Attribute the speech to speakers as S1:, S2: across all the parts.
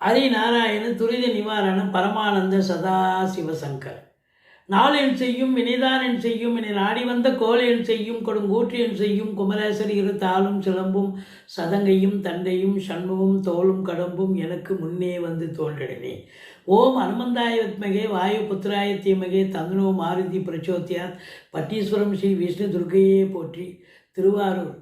S1: ஹரிநாராயண துரித நிவாரண பரமானந்த சதா சிவசங்கர் நாளென் செய்யும் வினைதானன் செய்யும் என நாடி வந்த கோலையன் செய்யும் கொடுங்கூற்றியன் செய்யும் குமரேசர் இரு தாளும் சிலம்பும் சதங்கையும் தண்டையும் சண்முகம் தோளும் கடம்பும் எனக்கு முன்னே வந்து தோன்றினே ஓம் அனுமந்தாய வித்மகே வாயு புத்திராய தீமகே தந்தனோ மாருதி பிரச்சோத்தியார் பட்டீஸ்வரம் ஸ்ரீ விஷ்ணு துர்கையே போற்றி திருவாரூர்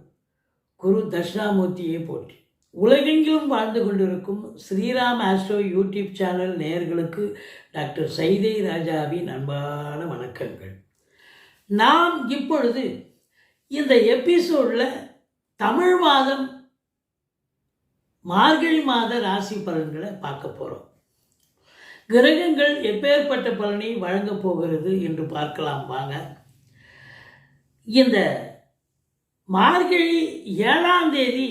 S1: குரு தட்சிணாமூர்த்தியே போற்றி. உலகெங்கிலும் வாழ்ந்து கொண்டிருக்கும் ஸ்ரீராம் ஆஸ்ட்ரோ யூடியூப் சேனல் நேயர்களுக்கு டாக்டர் சைதை ராஜாவின் அன்பான வணக்கங்கள். நாம் இப்பொழுது இந்த எபிசோடில் தமிழ் மாதம் மார்கழி மாத ராசி பலன்களை பார்க்க போகிறோம் கிரகங்கள் எப்பேற்பட்ட பலனை வழங்கப் போகிறது என்று பார்க்கலாம் வாங்க. இந்த மார்கழி ஏழாம் தேதி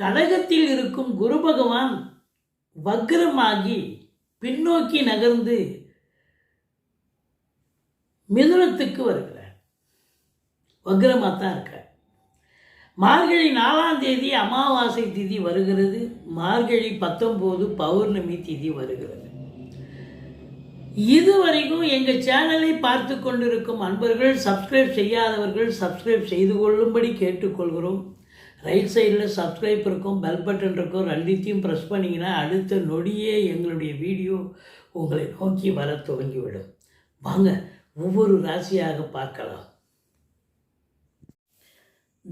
S1: கடகத்தில் இருக்கும் குரு பகவான் வக்ரமாகி பின்னோக்கி நகர்ந்து மிதுனத்துக்கு வருகிறார். வக்ரமாக தான் இருக்கார். மார்கழி நாலாம் தேதி அமாவாசை திதி வருகிறது. மார்கழி பத்தொம்போது பௌர்ணமி திதி வருகிறது. இதுவரைக்கும் எங்கள் சேனலை பார்த்து கொண்டிருக்கும் அன்பர்கள் சப்ஸ்கிரைப் செய்யாதவர்கள் சப்ஸ்கிரைப் செய்து கொள்ளும்படி கேட்டுக்கொள்கிறோம். ரைட் சைடில் சப்ஸ்கிரைப் இருக்கும் பெல் பட்டன் இருக்கும் ரெண்டுத்தையும் ப்ரெஸ் பண்ணிங்கன்னா அடுத்த நொடியே எங்களுடைய வீடியோ உங்களை நோக்கி வர துவங்கிவிடும். வாங்க ஒவ்வொரு ராசியாக பார்க்கலாம்.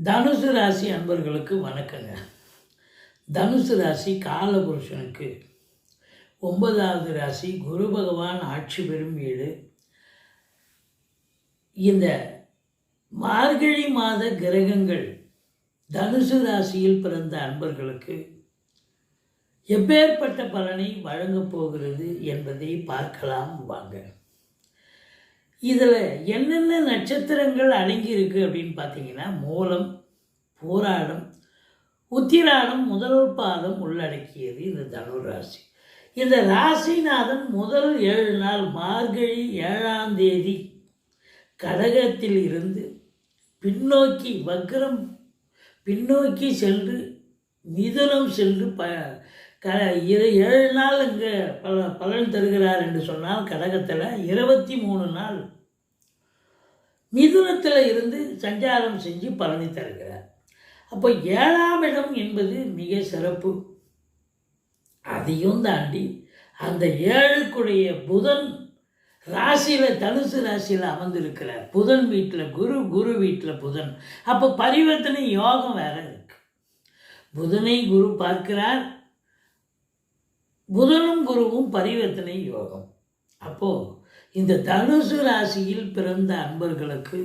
S1: தனுசு ராசி அன்பர்களுக்கு வணக்கங்க. தனுசு ராசி காலபுருஷனுக்கு. ஒன்பதாவது ராசி குரு பகவான் ஆட்சி பெறும் வீடு. இந்த மார்கழி மாத கிரகங்கள் தனுசு ராசியில் பிறந்த அன்பர்களுக்கு எப்பேற்பட்ட பலனை வழங்கப் போகிறது என்பதை பார்க்கலாம் வாங்க. இதில் என்னென்ன நட்சத்திரங்கள் அடங்கியிருக்கு அப்படின்னு பார்த்தீங்கன்னா மூலம் போராடம் உத்திராடம் முதல் பாதம் உள்ளடக்கியது இந்த தனு ராசி. இந்த ராசிநாதன் முதல் ஏழு நாள் மார்கழி ஏழாம் தேதி கடகத்தில் இருந்து பின்னோக்கி வக்ரம் பின்னோக்கி சென்று மிதுனம் சென்று ப க இரு ஏழு நாள் இங்கே பல பலன் தருகிறார் என்று சொன்னால் கடகத்தில் இருபத்தி மூணு நாள் மிதுனத்தில் இருந்து சஞ்சாரம் செஞ்சு பலனை தருகிறார். அப்போ ஏழாம் இடம் என்பது மிக சிறப்பு. அதையும் தாண்டி அந்த ஏழுக்குடைய புதன் ராசியில் தனுசு ராசியில் அமர்ந்திருக்கிறார் புதன் வீட்டில் குரு குரு வீட்டில் புதன். அப்போ பரிவர்த்தனை யோகம் வேற இருக்கு. புதனை குரு பார்க்கிறார். புதனும் குருவும் பரிவர்த்தனை யோகம். அப்போ இந்த தனுசு ராசியில் பிறந்த அன்பர்களுக்கு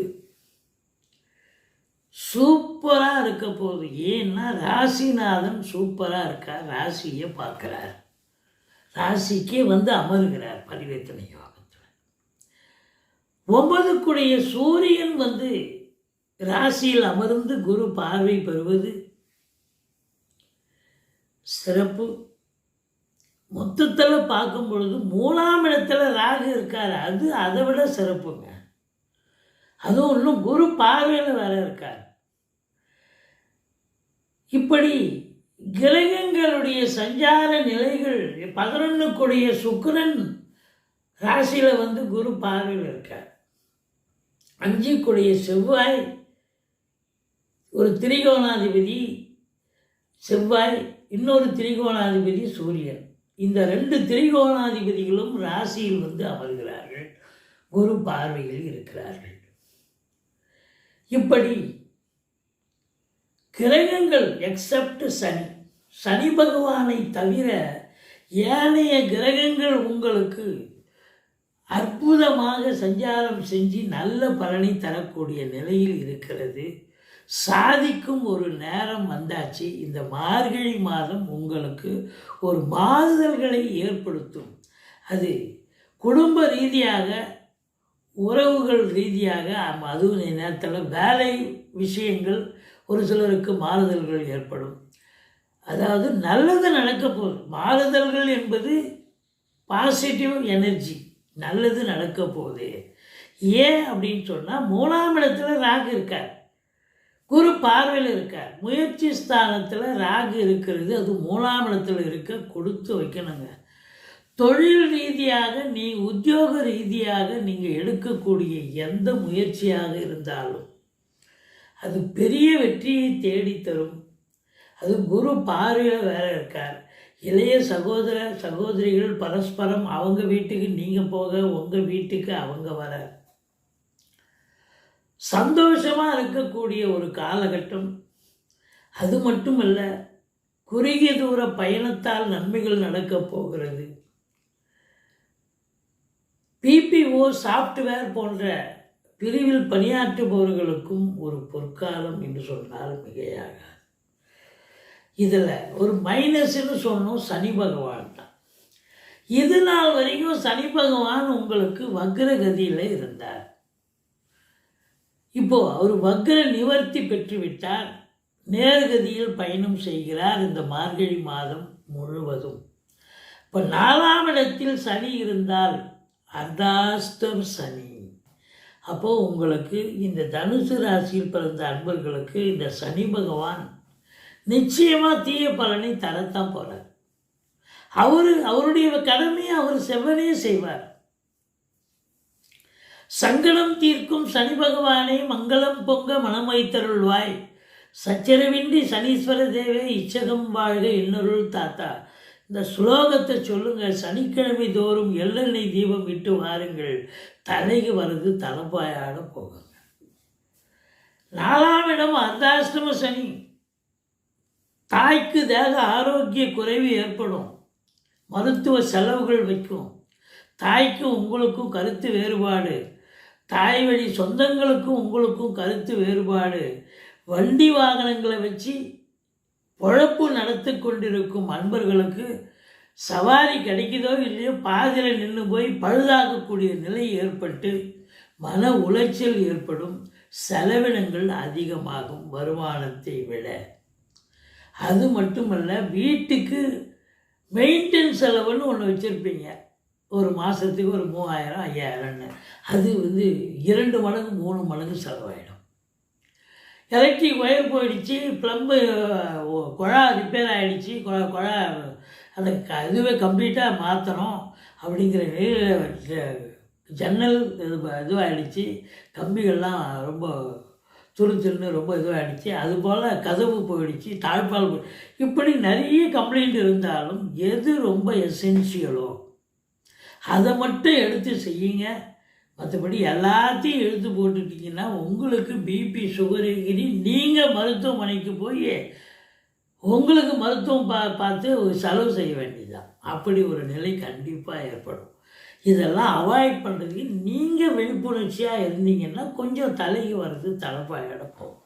S1: சூப்பராக இருக்க போகுது. ஏன்னா ராசிநாதன் சூப்பராக இருக்கார். ராசியை பார்க்குறார். ராசிக்கே வந்து அமருகிறார் பரிவர்த்தனை யோகம். ஒன்பதுக்குடைய சூரியன் வந்து ராசியில் அமர்ந்து குரு பார்வை பெறுவது சிறப்பு. மொத்தத்தில் பார்க்கும் பொழுது மூணாம் இடத்துல ராகு இருக்கார். அது அதை விட சிறப்புங்க. அதுவும் இன்னும் குரு பார்வையில் வேற இருக்கார். இப்படி கிரகங்களுடைய சஞ்சார நிலைகள் பதினொன்றுக்குடைய சுக்கரன் ராசியில் வந்து குரு பார்வையில் இருக்கார். அஞ்சுக்குடைய செவ்வாய் ஒரு திரிகோணாதிபதி செவ்வாய் இன்னொரு திரிகோணாதிபதி சூரியன். இந்த ரெண்டு திரிகோணாதிபதிகளும் ராசியில் வந்து அமர்கிறார்கள். குரு பார்வையில் இருக்கிறார்கள். இப்படி கிரகங்கள் எக்ஸப்ட் சனி. சனி பகவானை தவிர ஏனைய கிரகங்கள் உங்களுக்கு அற்புதமாக சஞ்சாரம் செஞ்சு நல்ல பலனை தரக்கூடிய நிலையில் இருக்கிறது. சாதிக்கும் ஒரு நேரம் வந்தாச்சு. இந்த மார்கழி மாதம் உங்களுக்கு ஒரு மாறுதல்களை ஏற்படுத்தும். அது குடும்ப ரீதியாக உறவுகள் ரீதியாக அதுவும் நேரத்தில் வேலை விஷயங்கள் ஒரு சிலருக்கு மாறுதல்கள் ஏற்படும். அதாவது நல்லது நடக்க போகுது. மாறுதல்கள் என்பது பாசிட்டிவ் எனர்ஜி நல்லது நடக்க போகுது. ஏன் அப்படின்னு சொன்னால் மூணாம் இடத்துல ராகு இருக்கார். குரு பார்வையில் இருக்கார். முயற்சி ஸ்தானத்தில் ராகு இருக்கிறது அது மூணாம் இடத்துல இருக்க கொடுத்து வைக்கணுங்க. தொழில் ரீதியாக நீ உத்தியோக ரீதியாக நீங்கள் எடுக்கக்கூடிய எந்த முயற்சியாக இருந்தாலும் அது பெரிய வெற்றியை தேடித்தரும். அது குரு பார்வையில் வேற இருக்கார். இளைய சகோதர சகோதரிகள் பரஸ்பரம் அவங்க வீட்டுக்கு நீங்கள் போக உங்கள் வீட்டுக்கு அவங்க வர. சந்தோஷமாக இருக்கக்கூடிய ஒரு காலகட்டம். அது மட்டுமல்ல குறுகிய தூர பயணத்தால் நன்மைகள் நடக்கப் போகிறது. பிபிஓ சாஃப்ட்வேர் போன்ற பிரிவில் பணியாற்றுபவர்களுக்கும் ஒரு பொற்காலம் என்று சொன்னால் மிகையாக. இதில் ஒரு மைனஸ்ன்னு சொன்னோம் சனி பகவான் தான். இது நாள் வரைக்கும் சனி பகவான் உங்களுக்கு வக்ரகதியில் இருந்தார். இப்போ அவர் வக்ர நிவர்த்தி பெற்றுவிட்டார். நேர்கதியில் பயணம் செய்கிறார் இந்த மார்கழி மாதம் முழுவதும். இப்போ நாலாம் இடத்தில் சனி இருந்தால் அர்தாஸ்தம் சனி. அப்போது உங்களுக்கு இந்த தனுசு ராசியில் பிறந்த அன்பர்களுக்கு இந்த சனி பகவான் நிச்சயமாக தீய பலனை தரத்தான் போகிறார் அவர் அவருடைய கடமையை அவர் செவ்வனே செய்வார். சங்கடம் தீர்க்கும் சனி பகவானே மங்களம் பொங்க மனம் வைத்தருள்வாய் சச்சரவின்றி சனீஸ்வர தேவே இச்சகம் வாழ்க இன்னொருள் தாத்தா. இந்த ஸ்லோகத்தை சொல்லுங்கள் சனிக்கிழமை தோறும் எள்ளெண்ணெய் தீபம் இட்டு வாருங்கள். தலைக்கு வருது தலைப்பாயாட போகுங்க. நாலாம் இடம் அர்த்தாஷ்டம சனி. தாய்க்கு தேக ஆரோக்கிய குறைவு ஏற்படும். மருத்துவ செலவுகள் வைக்கும். தாய்க்கு உங்களுக்கும் கருத்து வேறுபாடு. தாய் வழி சொந்தங்களுக்கும் உங்களுக்கும் கருத்து வேறுபாடு. வண்டி வாகனங்களை வச்சு பொழப்பு நடத்தி கொண்டிருக்கும் அன்பர்களுக்கு சவாரி கிடைக்குதோ இல்லையோ பாதியில் நின்று போய் பழுதாகக்கூடிய நிலை ஏற்பட்டு மன உளைச்சல் ஏற்படும். செலவினங்கள் அதிகமாகும். வருமானத்தை விட. அது மட்டுமல்ல வீட்டுக்கு மெயின்டெனன்ஸ் செலவுன்னு ஒன்று வச்சுருப்பீங்க. ஒரு மாதத்துக்கு ஒரு மூவாயிரம் ஐயாயிரம்னு. அது வந்து இரண்டு மடங்கு மூணு மடங்கு செலவாயிடும். எலக்ட்ரிக் ஒயர் போயிடுச்சு ப்ளம்பு குழா ரிப்பேர் ஆகிடுச்சு குழா குழா அந்த க இதுவே கம்ப்ளீட்டாக மாற்றணும் அப்படிங்கிற ஜன்னல் இது இதுவாகிடுச்சு கம்பிகள்லாம் ரொம்ப துரு துருன்னு ரொம்ப இதுவாகிடுச்சு அதுபோல் கதவு போயிடுச்சு தாழ்பால் போய் இப்படி நிறைய கம்ப்ளைண்ட் இருந்தாலும் எது ரொம்ப எசென்சியலோ அதை மட்டும் எடுத்து செய்யுங்க. மற்றபடி எல்லாத்தையும் எடுத்து போட்டுட்டீங்கன்னா உங்களுக்கு பிபி சுகர் இருக்கிறி நீங்கள் மருத்துவமனைக்கு போய் உங்களுக்கு மருத்துவம் பா பார்த்து ஒரு செலவு செய்ய வேண்டியதுதான். அப்படி ஒரு நிலை கண்டிப்பாக ஏற்படும். இதெல்லாம் அவாய்ட் பண்ணுறதுக்கு நீங்கள் விழிப்புணர்ச்சியாக இருந்தீங்கன்னா கொஞ்சம் தலைக்கு வர்றது தலைப்பாக போகும்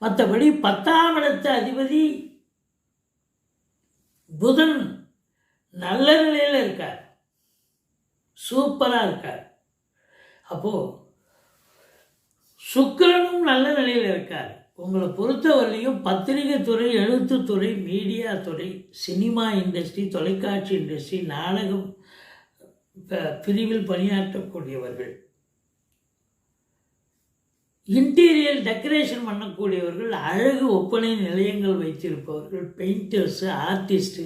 S1: மற்றபடி பத்தாம் இடத்து அதிபதி புதன் நல்ல நிலையில் இருக்கார். சூப்பராக இருக்கார். அப்போது சுக்கரனும் நல்ல நிலையில் இருக்கார். உங்களை பொறுத்தவரையும் பத்திரிகை துறை எழுத்துத்துறை மீடியா துறை சினிமா இண்டஸ்ட்ரி தொலைக்காட்சி இண்டஸ்ட்ரி நாடகம் பிரிவில் பணியாற்றக்கூடியவர்கள். இன்டீரியர் டெக்கரேஷன் பண்ணக்கூடியவர்கள் அழகு ஒப்பனை நிலையங்கள் வைத்திருப்பவர்கள் பெயிண்டர்ஸு ஆர்டிஸ்ட்டு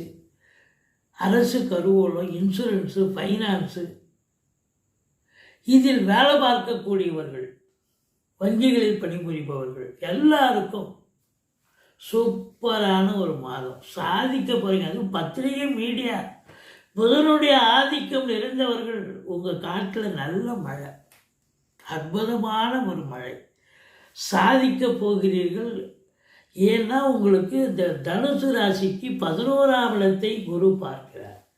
S1: அரசு கருவூலம் இன்சூரன்ஸு ஃபைனான்ஸு இதில் வேலை பார்க்கக்கூடியவர்கள் வங்கிகளில் பணிபுரிபவர்கள் எல்லாருக்கும் சூப்பரான ஒரு மாதம். சாதிக்க போகிறீங்க அதுவும் பத்திரிகை மீடியா புதனுடைய ஆதிக்கம் நிறைந்தவர்கள் உங்கள் காட்டில் நல்ல மழை. அற்புதமான ஒரு மழை. சாதிக்க போகிறீர்கள். ஏன்னா உங்களுக்கு இந்த தனுசு ராசிக்கு பதினோராம் இடத்தை குரு பார்க்கிறார்.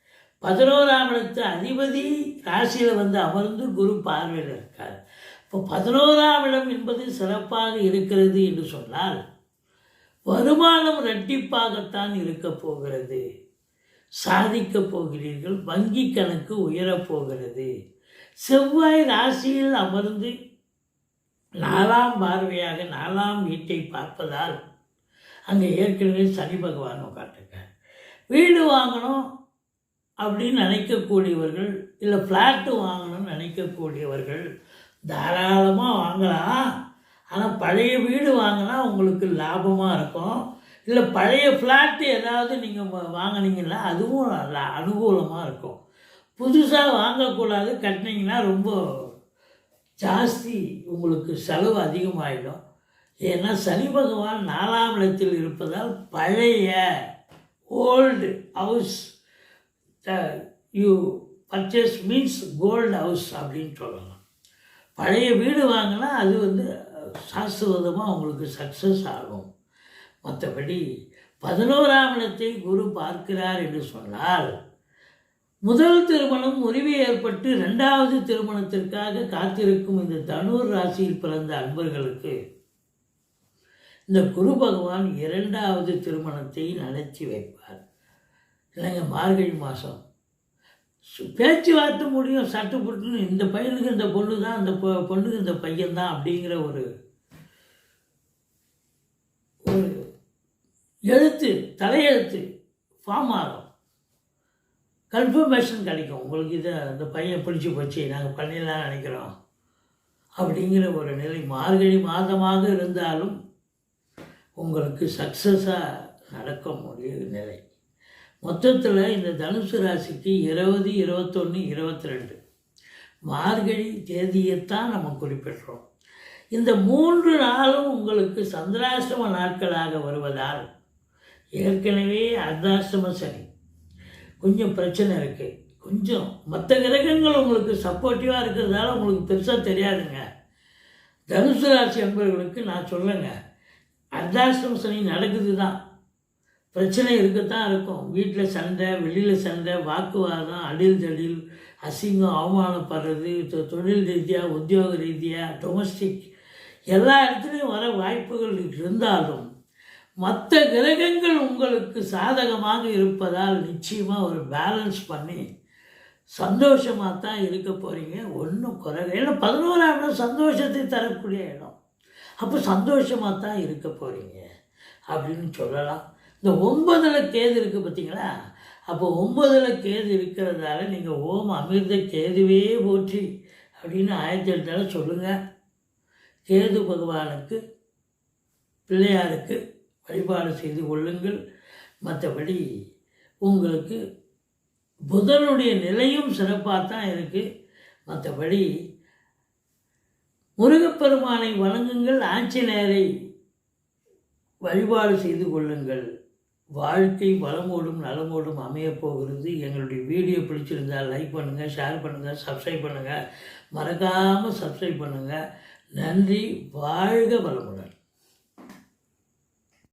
S1: பதினோராம் இடத்து அதிபதி ராசியில் வந்து அமர்ந்து குரு பார்வையில் இருக்கார். இப்போ பதினோராம் இடம் என்பது சிறப்பாக இருக்கிறது என்று சொன்னால் வருமானம் இரட்டிப்பாகத்தான் இருக்க போகிறது. சாதிக்கப் போகிறீர்கள் வங்கி கணக்கு உயரப் போகிறது. செவ்வாய் ராசியில் அமர்ந்து நாலாம் பார்வையாக நாலாம் வீட்டை பார்ப்பதால் அங்கே ஏற்கனவே சனி பகவான் உட்காந்துருக்கார் வீடு வாங்கணும் அப்படின்னு நினைக்கக்கூடியவர்கள் இல்லை ஃப்ளாட்டு வாங்கணும்னு நினைக்கக்கூடியவர்கள் தாராளமாக வாங்கலாம். ஆனால் பழைய வீடு வாங்கினா உங்களுக்கு லாபமாக இருக்கும். இல்லை பழைய ஃப்ளாட்டு ஏதாவது நீங்கள் வாங்கினீங்கன்னா அதுவும் நல்ல அனுகூலமாக இருக்கும். புதுசாக வாங்கக்கூடாது கட்டினீங்கன்னா ரொம்ப ஜாஸ்தி உங்களுக்கு செலவு அதிகமாகிடும் ஏன்னா சனி பகவான் நாலாம் இடத்தில் இருப்பதால் பழைய old house you purchase means gold house அப்படின்னு சொல்லலாம். பழைய வீடு வாங்கினா அது வந்து சாஸ்திரதமாக உங்களுக்கு சக்ஸஸ் ஆகும். மற்றபடி பதினோராம் இடத்தை குரு பார்க்கிறார் என்று சொன்னால் முதல் திருமணம் முறிவு ஏற்பட்டு ரெண்டாவது திருமணத்திற்காக காத்திருக்கும் இந்த தனூர் ராசியில் பிறந்த அன்பர்களுக்கு இந்த குரு பகவான் இரண்டாவது திருமணத்தை நடத்தி வைப்பார். இல்லைங்க மார்கழி மாதம் பேச்சுவார்த்தை முடியும் சட்டுப்பட்டுன்னு இந்த பையனுக்கு இந்த பொண்ணு தான் இந்த பொ- பொண்ணுக்கு இந்த பையன் தான் அப்படிங்கிற ஒரு ஒரு தலையெழுத்து ஃபார்ம் ஆகும். கன்ஃபர்மேஷன் கிடைக்கும். உங்களுக்கு இதை அந்த பையன் பிடிச்சி போச்சு நாங்கள் பண்ணிடலாம் நினைக்கிறோம். அப்படிங்கிற ஒரு நிலை மார்கழி மாதமாக இருந்தாலும் உங்களுக்கு சக்ஸஸாக நடக்க முடிய நிலை. மொத்தத்தில் இந்த தனுசு ராசிக்கு இருபது இருபத்தொன்று இருபத்தி ரெண்டு மார்கழி தேதியைத்தான் நம்ம குறிப்பிடுறோம். இந்த மூன்று நாளும் உங்களுக்கு சந்திராசிரம நாட்களாக வருவதால் ஏற்கனவே அர்த்தாஷ்டம சனி கொஞ்சம் பிரச்சனை இருக்குது கொஞ்சம் மற்ற கிரகங்கள் உங்களுக்கு சப்போர்ட்டிவாக இருக்கிறதால உங்களுக்கு பெருசாக தெரியாதுங்க. தனுசு ராசி என்பவர்களுக்கு நான் சொல்லுங்க. அர்த்தாஷ்டம சனி நடக்குது தான் பிரச்சனை இருக்கத்தான் இருக்கும். வீட்டில் சண்டை வெளியில் சண்டை வாக்குவாதம் அடில் தடில் அசிங்கம் அவமானப்படுறது தொழில் ரீதியாக உத்தியோக ரீதியாக டொமஸ்டிக் எல்லா இடத்துலையும் வர வாய்ப்புகள் இருந்தாலும் மற்ற கிரகங்கள் உங்களுக்கு சாதகமாக இருப்பதால் நிச்சயமாக ஒரு பேலன்ஸ் பண்ணி சந்தோஷமாக தான் இருக்க போகிறீங்க ஒன்றும் குறை ஏன்னா பதினோராம் இடம் சந்தோஷத்தை தரக்கூடிய இடம். அப்போ சந்தோஷமாக தான் இருக்க போகிறீங்க அப்படின்னு சொல்லலாம். இந்த ஒன்பதில் கேது இருக்குது பார்த்தீங்களா அப்போ ஒன்பதில் கேது இருக்கிறதால நீங்கள் ஓம் அமிர்த கேதுவே போற்றி அப்படின்னு ஆயிரத்தி எட்டால சொல்லுங்கள் கேது பகவானுக்கு பிள்ளையாருக்கு வழிபாடு செய்து கொள்ளுங்கள். மற்றபடி உங்களுக்கு புதனுடைய நிலையும் சிறப்பாக தான் இருக்குது மற்றபடி முருகப்பெருமானை வணங்குங்கள். ஆஞ்சநேயரை வழிபாடு செய்து கொள்ளுங்கள். வாழ்க்கை வளமோடும் நலமோடும் அமையப்போகிறது எங்களுடைய வீடியோ பிடிச்சிருந்தால் லைக் பண்ணுங்கள் ஷேர் பண்ணுங்கள் சப்ஸ்கிரைப் பண்ணுங்கள் மறக்காமல் சப்ஸ்கிரைப் பண்ணுங்கள் நன்றி வாழ்க வளமுடன்.